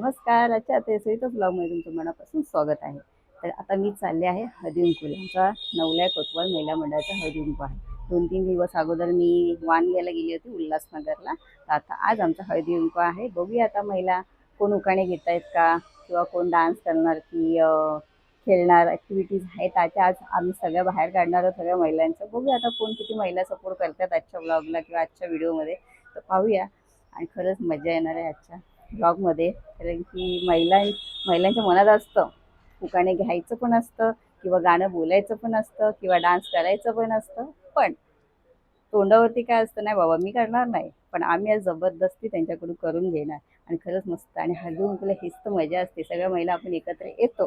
नमस्कार. अच्छा आता सहितच ब्लॉगमध्ये तुमचं मनापासून स्वागत आहे. तर आता मी चालले आहे हरिंकुल आमचा नवल्या कोतवाल महिला मंडळाचा हळदीकुंकू आहे दोन तीन दिवस अगोदर मी वानग्याला गेली होती उल्हासनगरला. तर आता आज आमचा हळदीकुंकू आहे. बघूया आता महिला कोण उकाणे घेत आहेत का? किंवा कोण डान्स करणार की खेळणार ॲक्टिव्हिटीज आहेत. त्याच्या आज आम्ही सगळ्या बाहेर काढणार आहोत सगळ्या महिलांचं. बघूया आता कोण किती महिला सपोर्ट करतात आजच्या ब्लॉगला किंवा आजच्या व्हिडिओमध्ये तर पाहूया. आणि खरंच मजा येणार आहे आजच्या. ब्लॉगमध्ये. कारण की महिला महिलांच्या मनात असतं. उकाणे घ्यायचं पण असतं किंवा गाणं बोलायचं पण असतं किंवा डान्स करायचं पण असतं. पण तोंडावरती काय असतं नाही बाबा मी करणार नाही. पण आम्ही आज जबरदस्ती त्यांच्याकडून करून घेणार. आणि खरंच मस्त आणि हलवून तुला हीच तर मजा असते. सगळ्या महिला आपण एकत्र येतो.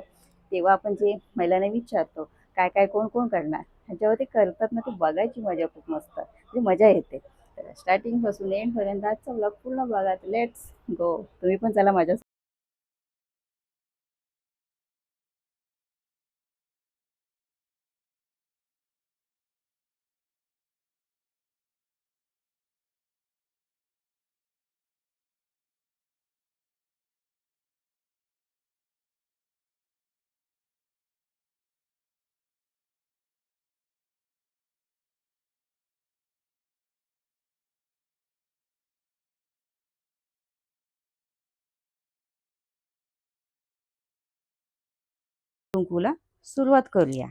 तेव्हा आपण जे महिलांना विचारतो काय काय कोण कोण करणार? ह्याच्यावर ते करतात ना ते बघायची मजा खूप मस्त. म्हणजे मजा येते. तर स्टार्टिंगपासून एंडपर्यंत आजचा ब्लॉग पूर्ण बघा लेट्स गो तुम्ही पण चला माझ्या कुंकूला सुरुवात करूया.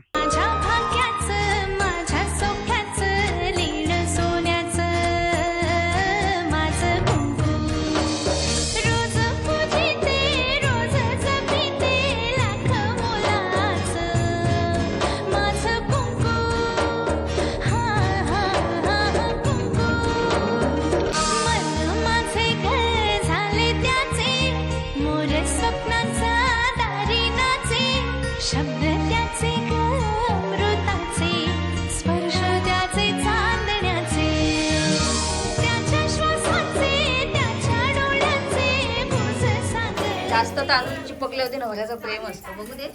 होते नवऱ्याचं प्रेम असतं बघू दे।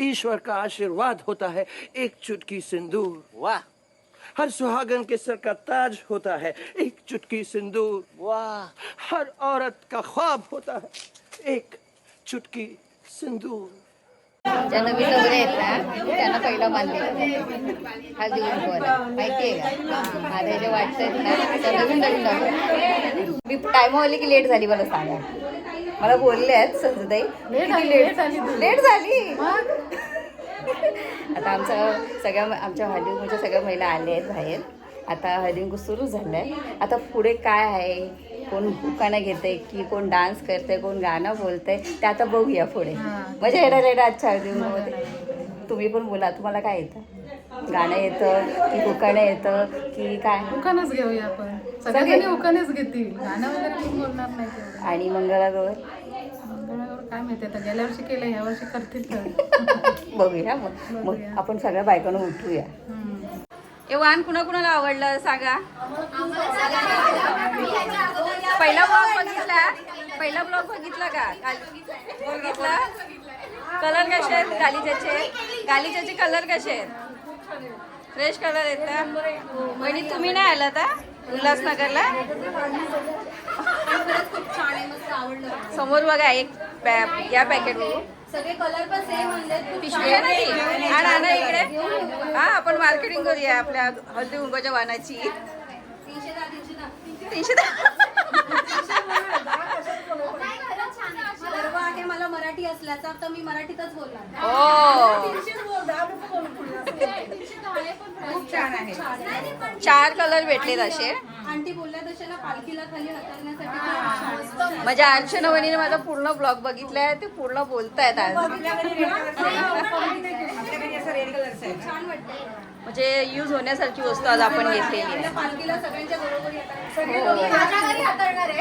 ईश्वर का आशीर्वाद होता है एक चुटकी सिंदूर। वाह। हर सुहागन के सर का ताज होता है एक चुटकी सिंदूर। वाह। हर औरत का ख्वाब होता है एक चुटकी सिंदूर। ज्या नवीन नवरे आहेत ना त्यांना पहिला मान दिला हळदी कुंकवाला माहितीये का? माझ्या जे वाटत ना त्या नवीन नवीन नवरे मी टायमावली की लेट झाली मला सांगा. मला बोलले आहेत संजूताई. लेट लेट झाली आता आमचा सगळ्या आमच्या हळदीकुंकूच्या सगळ्या महिला आल्या आहेत बाहेर. आता हळदीकुंकू सुरू झालं आहे आता पुढे काय आहे? कोण उखाणा घेते की कोण डान्स करते कोण गाणं बोलतंय ते आता बघूया पुढे. मजा येणार आहे ना आजच्या हळदीकुंकूमध्ये तुम्ही पण बोला तुम्हाला काय येतं? गाणं येतं की उखाणं येतं की काय? उखाणच घेऊया आपण. सगळ्यांनी उखाणच घेतील. गाणं वगैरे बोलणार नाही आणि मंगळागौर? काय माहिती आता गेल्या वर्षी केलं ह्या वर्षी करतील तर. बघूया मग. मग आपण सगळ्या बायकांना उठूया. हे वाहन कुणा कुणाला आवडलं. सांगा पहिला ब्लॉग बघितला? पहिला ब्लॉग बघितला का? गाली- बघितला? कलर कसे आहेत गालिच्याचे गालिच्याचे कलर कसे आहेत? फ्रेश कलर आहेत का वहिनी तुम्ही नाही आला का उल्हासनगरला? समोर बघा एक या पॅकेट बघू. सगळे कलर पण सेम पिशवी आहे ना ती? इकडे. हा आपण मार्केटिंग करूया आपल्या हळदी उंबाच्या वाहनाची तीनशे तीनशे गर्व आहे मला मराठी असल्याचा तर मी मराठीतच बोलणार. हो. खूप छान आहे. चार कलर भेटलेत असे. आंटी बोलल्या तशा ना पालखीला खाली छान. म्हणजे अर्चना वहिनीने माझा पूर्ण ब्लॉग बघितलाय ते पूर्ण बोलतायत आज. छान वाटतंय. म्हणजे यूज होण्यासारखी वस्तू आज आपण घेतलेली आहे. पालखीला सगळ्यांच्या बरोबरी घरी.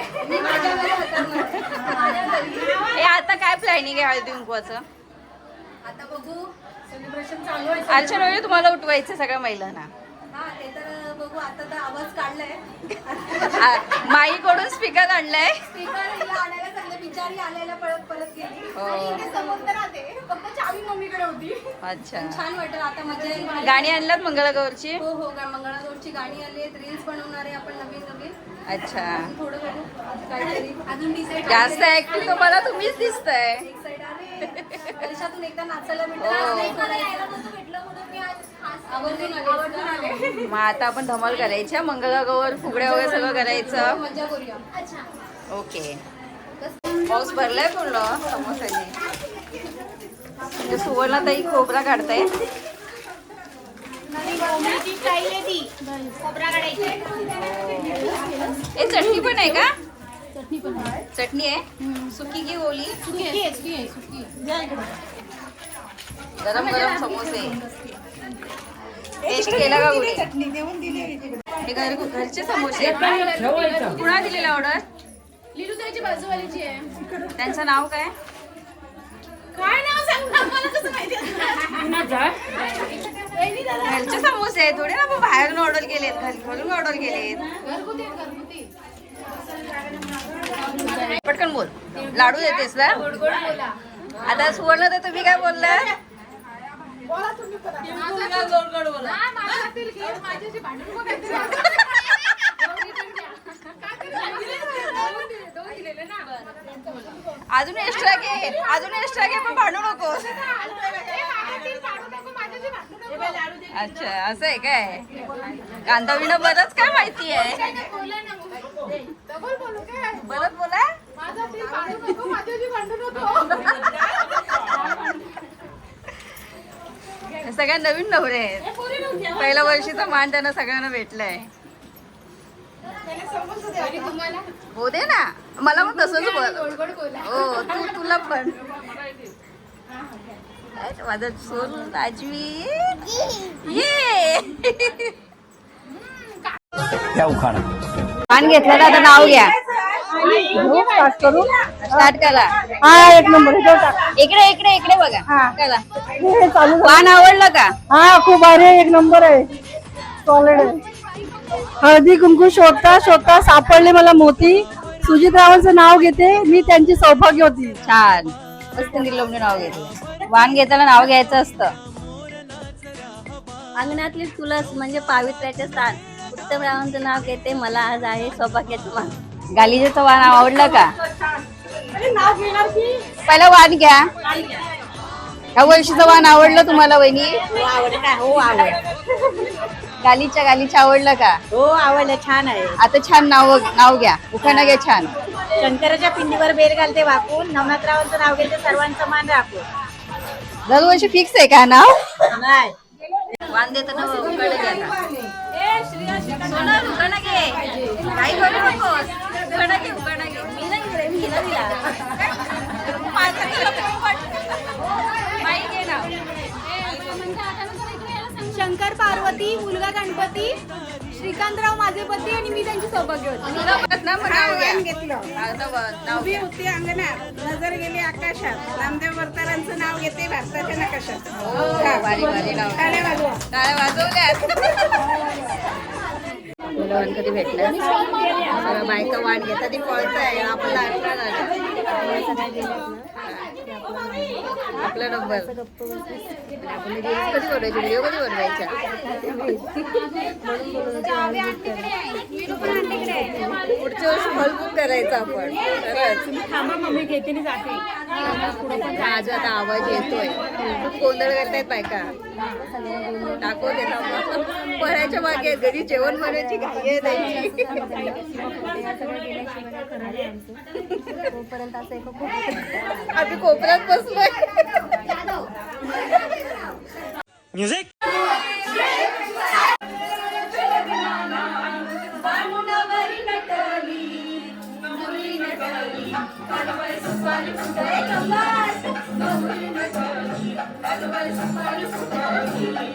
हे आता काय प्लॅनिंग आहे हळदी कुंकवाचं? आता बघू. सेलिब्रेशन चालू आहे अर्चना वहिनी तुम्हाला उठवायचं सगळ्या महिलांना. हा माईकडून स्पीकर आणलाय. स्पीकर आणायला बिचारी आल्याला पळत पळत गेली. हो. आणि इथे राहते फक्त चावी मम्मीकडे होती. अच्छा. छान वाटलं. आता मजा येईल गाणी आणल्यात मंगळागौरची? हो हो. गा- मंगळागौरची गाणी आली आहेत रील्स बनवणार आहे आपण नवीन नवीन. अच्छा. थोडं बघू. काहीतरी अजून डिसाईड जास्त ऍक्टिव्ह तुम्हाला तुम्हीच दिसताय. वर्षातून एकदा नाचायला भेटलं. आवर्जून आले. आवर्जून आले. मग आता आपण धमाल करायची हा? मंगळागौर फुगड्या वगैरे सगळं करायचं. मजा करूया. अच्छा. ओके. पाऊस भरलाय पूर्ण समोसाने म्हणजे सुवर्णाताई खोबरा काढताय नवीन स्टाईल आहे ती खोबरा काढायची ए चटणी पण आहे का? चटणी पण आहे? चटणी आहे सुकी की ओली? गरम गरम समोसे. टेस्ट केला का कुठे हे घर घरचे समोसे. कुणा दिलेला ऑर्डर बाजूवालीची आहे. त्यांचं नाव काय? काय नाव सांग? ना मला कसं माहिती वहिनी दादा. घरचे समोसे आहेत थोडे ना आपण बाहेरून ऑर्डर केलेत घरी- घरून ऑर्डर केलेत. घरगुती आहे, घरगुती. पटकन बोल. लाडू देतेस ना? गोड गोड बोला. आता सुवर्ण तर तुम्ही काय बोलला हा, माझ्याशी भांडण नको काहीतरी. अजून एक्स्ट्रा घे अजून एक्स्ट्रा घे पण भांडू नको अच्छा असं आहे काय? कांदा विणं बरंच काय माहिती आहे. बरंच बोला? सगळ्या नवीन नवरे आहेत. पहिल्या वर्षीचा मान त्यांना सगळ्यांना भेटलाय. हो दे ना. मला पण तसंच बोल. हो तू तुला पण. काय माझं सोनू राजवी. ये. पान घेतलं ना आता नाव घ्या. स्टार्ट करू. स्टार्ट करा. हा एक नंबर. इकडे इकडे इकडे बघा. करा हे. पान आवडलं का? हा खूप भारी आहे, एक नंबर आहे. सॉलिड आहे. हळदी कुंकू शोधता शोधता सापडले मला मोती. सुजित रावांचं नाव घेते मी त्यांची सौभाग्य होती. छान. मस्त नाव घेतलं. वाण घेताना नाव घ्यायचं असतं. अंगणातली तुळस म्हणजे पावित्र्याचे स्थान. उत्तम रावांचं नाव घेते मला आज आहे सौभाग्याचं मान गालिजेचं वाण आवडलं का? पहिला वाण घ्या. ह्या वर्षीचं वाण आवडलं तुम्हाला वहिनी? हो आवड गालीच्या गालीच्या आवडलं का? हो आवडलं. छान आहे. आता छान नाव नाव घ्या. उखाणं घ्या छान. शंकराच्या पिंडीवर बेर घालते वाकून नवनाथरावांचं नाव घेते सर्वांचं मान राखून. दरवर्षी फिक्स आहे का नाव? नाही. वाण देताना श्रीकांतराव माझे पती आणि मी त्यांची सौभाग्य होती. होती अंगणात नजर गेली आकाशात. नामदेव वर्तारांचं नाव घेते भारताच्या नकाशात. हो, टाळ्या वाजवा. टाळ्या कधी भेटलं बायका वाण घेतात ती आपल्याला आलं. आपला नंबर. आपण रील्स कधी बनवायची? व्हिडिओ कधी बनवायच्या? पुढच्या वर्षी हॉल बुक करायचा आपण. खरंच. आज आता आवाज येतोय. खूप गोंधळ करतायत बायका. टाकू पळायच्या मागे. घरी जेवण बनवायची घाई आहे त्यांची आम्ही कोपऱ्यात बसलोय सुपडी घडवी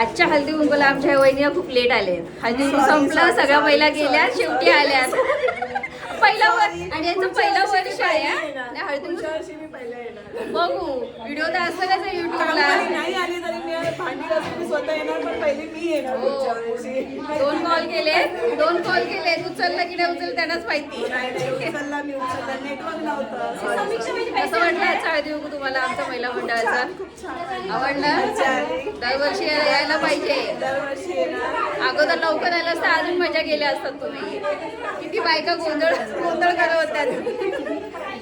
आजच्या हळदी कुंकूला आमच्या वहिनी खूप लेट आले. हळदी कुंकू संपलं सगळ्या महिला गेल्या शेवटी आल्या. पहिला वर्ष आणि यांचं पहिलं वर्ष आहे हळदी बघू. व्हिडिओ तर असतं का युट्यूबला स्वतः येणार पण पहिले मी येणार पुढच्या वर्षी. दोन कॉल केले. दोन कॉल. केले उचललं की नाही उचल त्यांनाच माहिती. नाही, नाही, उचलला मी उचलला. नेटवर्क नव्हतं. कसं वाटलं आजचा कुंकू तुम्हाला आमच्या महिला मंडळाचा. आवडलं? दरवर्षी यायला पाहिजे. दरवर्षी येणार. अगोदर लवकर आलं असतं अजून मजा केल्या असतात तुम्ही. किती बायका गोंधळ गोंधळ करत होत्या.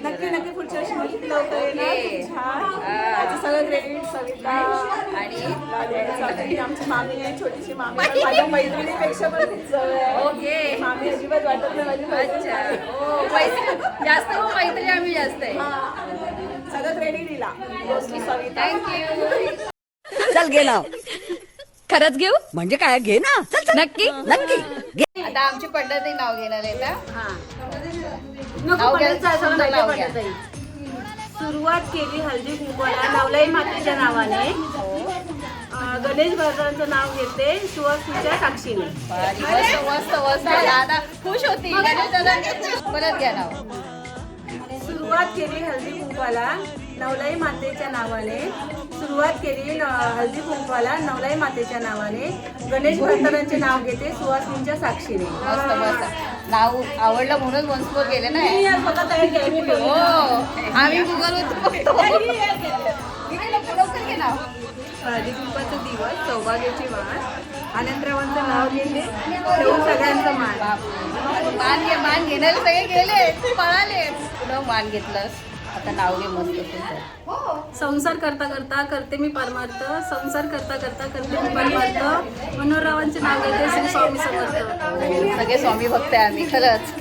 नक्की नक्की पुढच्या वर्षी नक्की लवकर येणार. छान. हा. क्रेडिट सविता आणि ही आमची मामी आहे छोटीशी मामी आहे. माझ्या मैत्रिणीपेक्षा पण खूप जवळ आहे. ओके मामी अजिबात वाटत नाही माझी मैत्रीण. अच्छा. पैसे जास्त हो मैत्री आम्ही जास्त आहे. सगळं क्रेडिट दिला. सविता. थँक्यू चल खरंच घेऊ? म्हणजे काय घे ना. चल, चल. नक्की? नक्की. आता आमची पंढरताई नाव घेणार आहे का नाव घ्या सुंदर नाव घ्या. सुरुवात केली हळदी कुंकवाला. नवलाई मातेच्या नावाने. गणेश भगवानचं नाव घेते सुवासनीच्या साक्षीने. मस्त मस्त मस्त दादा खुश होती परत घ्या नाव सुरुवात केली हळदी कुंकवाला नवलाई मातेच्या नावाने. सुरुवात केली न- हळदी कुंकवाला नवलाई मातेच्या नावाने. गणेश भगवानांचे नाव घेते सुवासनीच्या साक्षीने. मस्त मस्त. नाव आवडलं म्हणून वन्सफोर गेले ना. हो आम्ही गुगल लवकर घे नाव. हळदी कुंकवाचा दिवस सौभाग्याची वाण आनंदरावांचं नाव घेते ठेवून सगळ्यांचं मान. मान घे मान घेणारे सगळे गेले. पळाले. पुढं मान घेतलंस. आता नाव घे मस्त. संसार करता करता करते मी परमार्थ. संसार करता करता करते मी परमार्थ. मनोहररावांचे नाव घेते श्री स्वामी समर्थ. सगळे स्वामी भक्त आहे आम्ही खरंच.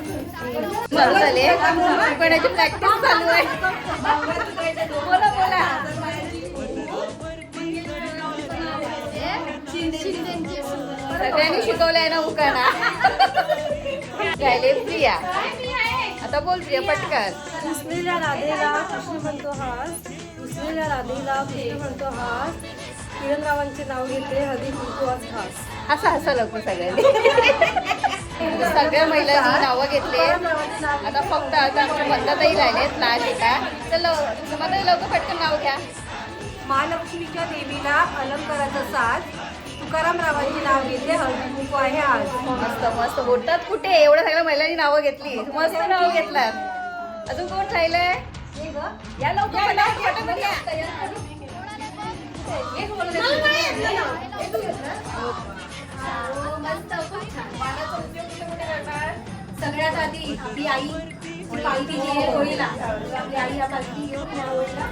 झाले. शिकवण्याची प्रॅक्टिस चालू आहे. बोला बोला. सगळ्यांनी शिकवलंय ना उकाना प्रिया. आता बोल प्रिया पटकन. उसलेल्या राधेला कृष्ण म्हणतो हास. उसलेल्या राधेला कृष्ण म्हणतो हास. किरणरावांचे नाव घेते हळदी कुंकवास खास. असं हसं लोक सगळ्यांनी. सगळ्या महिलांनी नावं घेतले. आता फक्त आता मंदाताई राहिलेत ना शिका तर लव मंदाताई लवकर पटकन नाव घ्या. महालक्ष्मीच्या देवीला अलंकाराचा साज. तुकाराम रावांचे नाव घेते हळदी कुंकू आहे आज. मस्त मस्त. बोलतात कुठे? एवढ्या सगळ्या महिलांनी नावं घेतली. मस्त नाव घेतलात अजून कोण राहिलंय? या लवकर पटापट, पटापट या. सगळ्यात आधी आपली आई ती पालखी जी आहे होळीला आपली आई या पालखी घेऊन या होळीला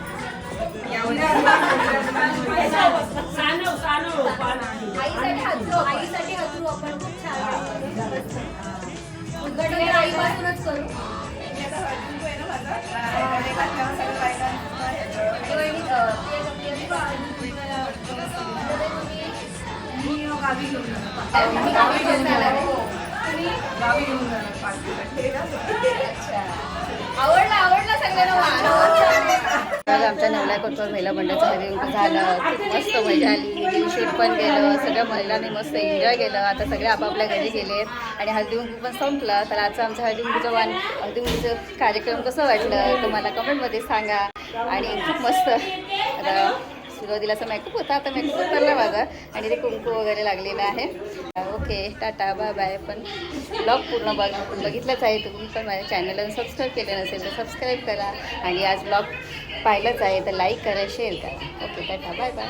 आईसाठी हसलो आईसाठी हसलो आपण खूप छान उद्घाटन आईपासूनच करू वहिनी, अं, ते- ते- ते- मी गावी घेऊन जाणार. मी गावी घेऊन जाणार. तुम्ही? आवडला आवडला सगळ्यांना आज आमच्या नवल्या कोटवर महिला मंडळाचं हरिंग झालं. खूप मस्त मजा आली. शूट पण केलं. सगळ्या महिलांनी मस्त एन्जॉय केलं. आता सगळे आपापल्या घरी गेले. आणि हळदी कुंकू पण संपलं. तर आजचं आमचं हळदी कुंकूचं वाण हळदी कुंकूचं कार्यक्रम कसं वाटलं? तर मला कमेंटमध्ये सांगा. आणि खूप मस्त. आता सुरुवातीला मेकअप होता. आता मेकअप उतरला माझा. आणि ते कुंकू वगैरे लागलेलं आहे. ओके टाटा बाय बाय पण ब्लॉग पूर्ण बघ बघितलंच आहे. तुम्ही पण माझ्या चॅनलला सबस्क्राईब केलं नसेल तर सबस्क्राईब करा. आणि आज ब्लॉग पाहिलंच आहे तर लाईक करा शेअर करा. Okay tata bye bye